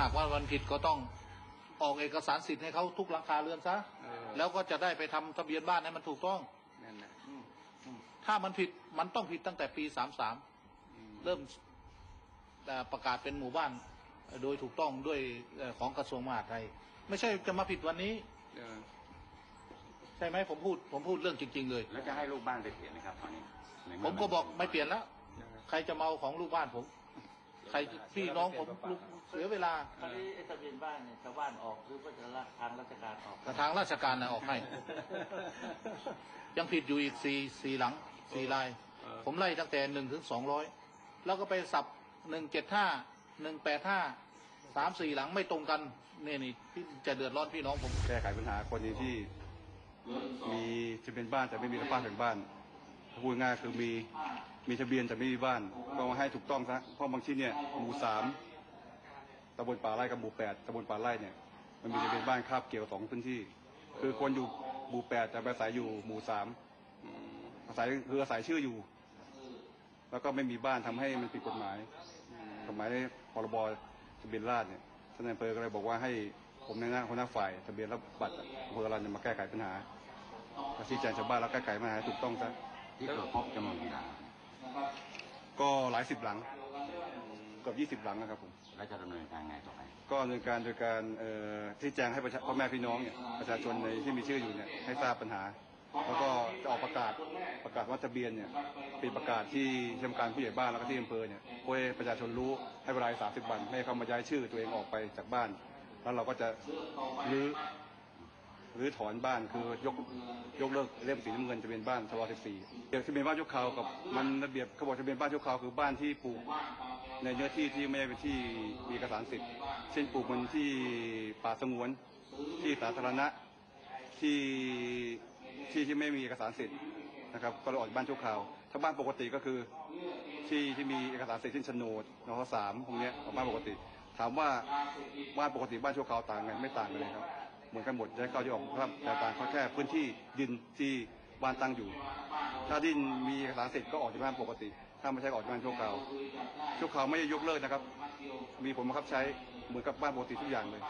หากว่ามันผิดก็ต้องออกเอกสารสิทธิ์ให้เขาทุกหลังคาเรือนซะเออแล้วก็จะได้ไปทำทะเบียนบ้านให้มันถูกต้องนั่นนะถ้ามันผิดมันต้องผิดตั้งแต่ปีสามสามอืมเริ่มเอ่อประกาศเป็นหมู่บ้านเอ่อโดยถูกต้องด้วยเอ่อของกระทรวงมหาดไทย ไม่ใช่จะมาผิดวันนี้เออใช่ไหมผมพูดผมพูดเรื่องจริง ๆ เลย แล้วจะให้ลูกบ้านไปเปลี่ยนไหมครับตอนนี้ในเผมก็บอกไม่เปลี่ยนแล้วเออใครจะมาเอาของลูกบ้านผม ใครพี่น้องผมลูกเสียเวลา คราวนี้ไอ้ทะเบียนบ้านเนี่ยชาวบ้านออกหรือว่าจะละทางราชการออกทางราชการนะออกให้ ยังผิดอยู่อีกสี่สี่หลังสี่ลายเออผมไล่ตั้งแต่หนึ่งถึงสองร้อยแล้วก็ไปสับหนึ่งเจ็ดห้าหนึ่งแปดห้าสามสี่หลังไม่ตรงกันเนี่ยนี่พี่จะเดือดร้อนพี่น้องผมแก้ไขปัญหาคนนี้ที่มีทะเบียนบ้านแต่ไม่มีบ้านถึงบ้าน พูดง่ายคือมีมีทะเบียนแต่ไม่มีบ้าน ก็มาให้ถูกต้องซะเพราะบางที่เนี่ยหมู่สามตำบลป่าไร่กับหมู่แปดตำบลป่าไร่เนี่ยมันมีทะเบียนบ้านคาบเกี่ยวสองพื้นที่ คือคนอยู่หมู่แปดแต่อาศัยอยู่หมู่สามอาศัยคืออาศัยชื่ออยู่ แล้วก็ไม่มีบ้านทำให้มันผิดกฎหมายกฎหมายพรบทะเบียนราษฎร์เนี่ยท่านนายอำเภอก็เลยบอกว่าให้ผมในหน้าหัวหน้าฝ่ายทะเบียนรับบัตรอำเภอราจะมาแก้ไขปัญหามาชี้แจงชาวบ้านแล้วแก้ไขปัญหาถูกต้องซะ ที่ตรวจพบจำนวนกี่หลังก็หลายสิบหลังเกือบยี่สิบ20 หลังนะครับผม แล้วจะดำเนินการไงต่อไปก็ดำเนินการโดยการเอ่อชี้แจงให้ประชาพ่อแม่พี่น้องเนี่ยประชาชนในที่มีชื่ออยู่เนี่ยให้ทราบปัญหา แล้วก็จะออกประกาศประกาศว่าทะเบียนเนี่ยเป็นประกาศที่ที่ทำการผู้ใหญ่บ้านแล้วก็ที่อำเภอเนี่ยเพื่อให้ประชาชนรู้ให้เวลาสามสิบวันไม่ให้เขามาย้ายชื่อตัวเองออกไปจากบ้าน แล้วเราก็จะรื้อ รื้อถอนบ้านคือยกยกเลิกเล่มสีน้ำเงินทะเบียนบ้านชว14เดี๋ยวทะเบียนบ้านยกเขากับมันระเบียบเขาบอกทะเบียนบ้านยกเขาคือบ้านที่ปลูกในเนื้อที่ที่ไม่ใช่เป็นที่มีเอกสารสิทธิ์เช่นปลูกบนที่ป่าสงวนที่สาธารณะที่ที่ที่ไม่มีเอกสารสิทธิ์นะครับก็เลยออกบ้านชั่วคราว ถ้าบ้านปกติก็คือที่ที่มีเอกสารสิทธิ์เช่นโฉนดนสสามพวกนี้ยของบ้านปกติ ถามว่าบ้านปกติบ้านชั่วคราวต่างกันไม่ต่างกันเลยครับ เหมือนกันหมดจะเข้าที่ออกครับแต่ต่างเขาแค่พื้นที่ดินที่บ้านตั้งอยู่ ถ้าดินมีเอกสารสิทธิ์ก็ออกจากบ้านปกติ ถ้าไม่ใช่ออกจากบ้านชั่วคราวชั่วคราวไม่ได้ยกเลิกนะครับ มีผลบังคับใช้เหมือนกับบ้านปกติทุกอย่างเลย